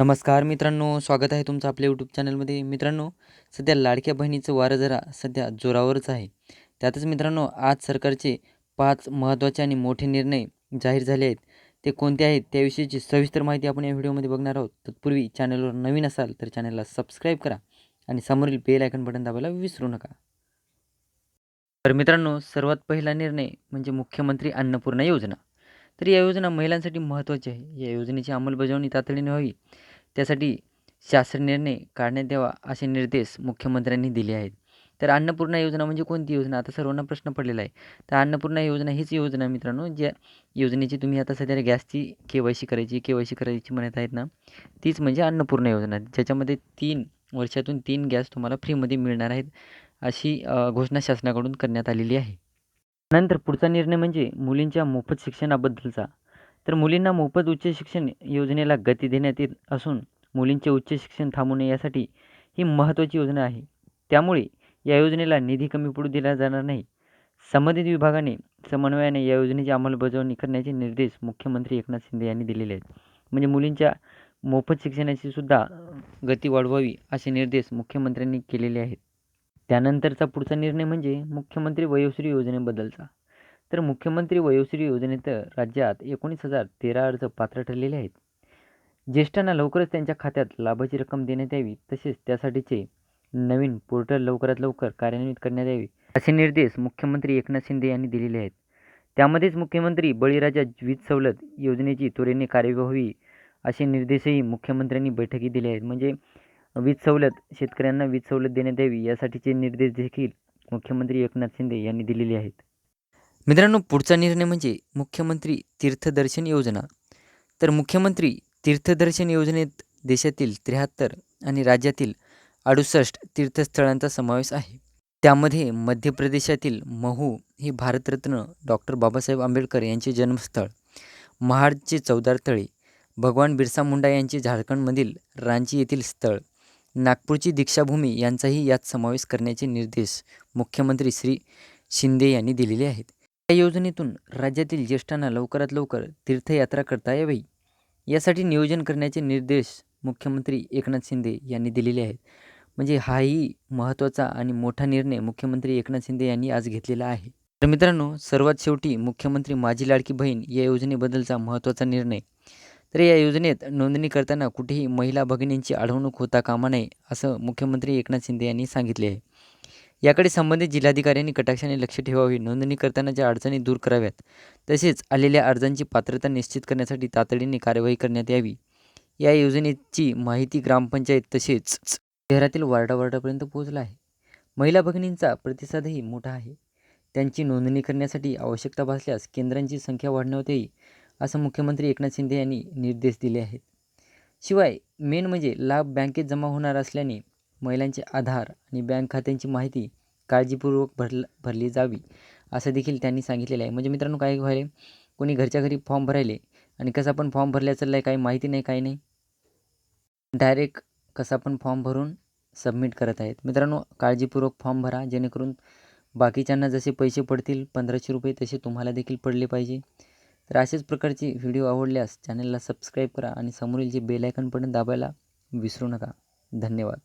नमस्कार मित्रांनो स्वागत आहे तुमचं आपल्या यूट्यूब चॅनलमध्ये मित्रांनो सध्या लाडक्या बहिणीचं वारं जरा सध्या जोरावरच आहे. त्यातच मित्रांनो आज सरकारचे पाच महत्त्वाचे आणि मोठे निर्णय जाहीर झाले आहेत. ते कोणते आहेत त्याविषयीची सविस्तर माहिती आपण या व्हिडिओमध्ये बघणार आहोत. तत्पूर्वी चॅनलवर नवीन असाल तर चॅनलला सबस्क्राईब करा आणि समोरील बेल आयकन बटन दाबायला विसरू नका. तर मित्रांनो सर्वात पहिला निर्णय म्हणजे मुख्यमंत्री अन्नपूर्णा योजना. तर या योजना महिलांसाठी महत्त्वाची आहे. या योजनेची अंमलबजावणी तातडीने व्हावी. त्यासाठी शासन निर्णय काढण्यात यावा असे निर्देश मुख्यमंत्र्यांनी दिले आहेत. तर अन्नपूर्णा योजना म्हणजे कोणती योजना? आता सर्वांना प्रश्न पडलेला आहे. तर अन्नपूर्णा योजना हीच योजना मित्रांनो ज्या योजनेची तुम्ही आता सध्या गॅसची के वाय सी करायची के वाय सी करायची म्हणत आहेत ना तीच म्हणजे अन्नपूर्णा योजना. ज्याच्यामध्ये तीन वर्षातून तीन गॅस तुम्हाला फ्रीमध्ये मिळणार आहेत अशी घोषणा शासनाकडून करण्यात आलेली आहे. नंतर पुढचा निर्णय म्हणजे मुलींच्या मोफत शिक्षणाबद्दलचा. तर मुलींना मोफत उच्च शिक्षण योजनेला गती देण्यात येत असून मुलींचे उच्च शिक्षण थांबू नये यासाठी ही महत्त्वाची योजना आहे. त्यामुळे या योजनेला निधी कमी पडू दिला जाणार नाही. संबंधित विभागाने समन्वयाने या योजनेची अंमलबजावणी करण्याचे निर्देश मुख्यमंत्री एकनाथ शिंदे यांनी दिलेले आहेत. म्हणजे मुलींच्या मोफत शिक्षणाची सुद्धा गती वाढवावी असे निर्देश मुख्यमंत्र्यांनी केलेले आहेत. त्यानंतरचा पुढचा निर्णय म्हणजे मुख्यमंत्री वयोश्री योजनेबद्दलचा. तर मुख्यमंत्री वयोश्री योजनेत राज्यात एकोणीस हजार तेरा अर्ज पात्र ठरलेले आहेत. ज्येष्ठांना लवकरच त्यांच्या खात्यात लाभाची रक्कम देण्यात यावी तसेच त्यासाठीचे नवीन पोर्टल लवकरात लवकर कार्यान्वित करण्यात यावे असे निर्देश मुख्यमंत्री एकनाथ शिंदे यांनी दिलेले आहेत. त्यामध्येच मुख्यमंत्री बळीराजा वीज सवलत योजनेची त्वरेने कार्यवाही व्हावी असे निर्देशही मुख्यमंत्र्यांनी बैठकीत दिले आहेत. म्हणजे वीज सवलत शेतकऱ्यांना वीज सवलत देण्यात यावी यासाठीचे निर्देश देखील मुख्यमंत्री एकनाथ शिंदे यांनी दिलेले आहेत. मित्रांनो पुढचा निर्णय म्हणजे मुख्यमंत्री तीर्थदर्शन योजना. तर मुख्यमंत्री तीर्थदर्शन योजनेत देशातील त्र्याहत्तर आणि राज्यातील अडुसष्ट तीर्थस्थळांचा समावेश आहे. त्यामध्ये मध्य प्रदेशातील महू हे भारतरत्न डॉक्टर बाबासाहेब आंबेडकर यांचे जन्मस्थळ महाडचे चौदार तळे भगवान बिरसा मुंडा यांचे झारखंडमधील रांची येथील स्थळ नागपूरची दीक्षाभूमी यांचाही यात समावेश करण्याचे निर्देश मुख्यमंत्री श्री शिंदे यांनी दिलेले आहेत. या योजनेतून राज्यातील ज्येष्ठांना लवकरात लवकर तीर्थयात्रा करता यावी. यासाठी नियोजन करण्याचे निर्देश मुख्यमंत्री एकनाथ शिंदे यांनी दिलेले आहेत. म्हणजे हाही महत्त्वाचा आणि मोठा निर्णय मुख्यमंत्री एकनाथ शिंदे यांनी आज घेतलेला आहे. तर मित्रांनो सर्वात शेवटी मुख्यमंत्री माझी लाडकी बहीण या योजनेबद्दलचा महत्त्वाचा निर्णय. तर या योजनेत नोंदणी करताना कुठेही महिला भगिनींची अडवणूक होता कामा नये असं मुख्यमंत्री एकनाथ शिंदे यांनी सांगितले आहे. याकडे संबंधित जिल्हाधिकाऱ्यांनी कटाक्षाने लक्ष ठेवावे. नोंदणी करतानाच्या अडचणी दूर कराव्यात तसेच आलेल्या अर्जांची पात्रता निश्चित करण्यासाठी तातडीने कार्यवाही करण्यात यावी. या योजनेची माहिती ग्रामपंचायत तसेच शहरातील वार्डावार्डापर्यंत पोहोचला आहे. महिला भगिनींचा प्रतिसादही मोठा आहे. त्यांची नोंदणी करण्यासाठी आवश्यकता भासल्यास केंद्रांची संख्या वाढण्यात येईल असं मुख्यमंत्री एकनाथ शिंदे यांनी निर्देश दिले आहेत. शिवाय मेन म्हणजे लाभ बँकेत जमा होणार असल्याने महिलांचे आधार आणि बँक खात्यांची माहिती काळजीपूर्वक भरल भरली जावी असं देखील त्यांनी सांगितलेलं आहे. म्हणजे मित्रांनो काय व्हायले कोणी घरच्या घरी फॉर्म भरायले आणि कसा पण फॉर्म भरल्या चालला आहे काही माहिती नाही काही नाही. डायरेक्ट कसा पण फॉर्म भरून सबमिट करत आहेत. मित्रांनो काळजीपूर्वक फॉर्म भरा जेणेकरून बाकीच्यांना जसे पैसे पडतील पंधराशे रुपये तसे तुम्हाला देखील पडले पाहिजे. तर अशाच प्रकारचे व्हिडिओ आवडल्यास चॅनलला सबस्क्राईब करा आणि समोरील जे बेल आयकन पण दाबायला विसरू नका. धन्यवाद.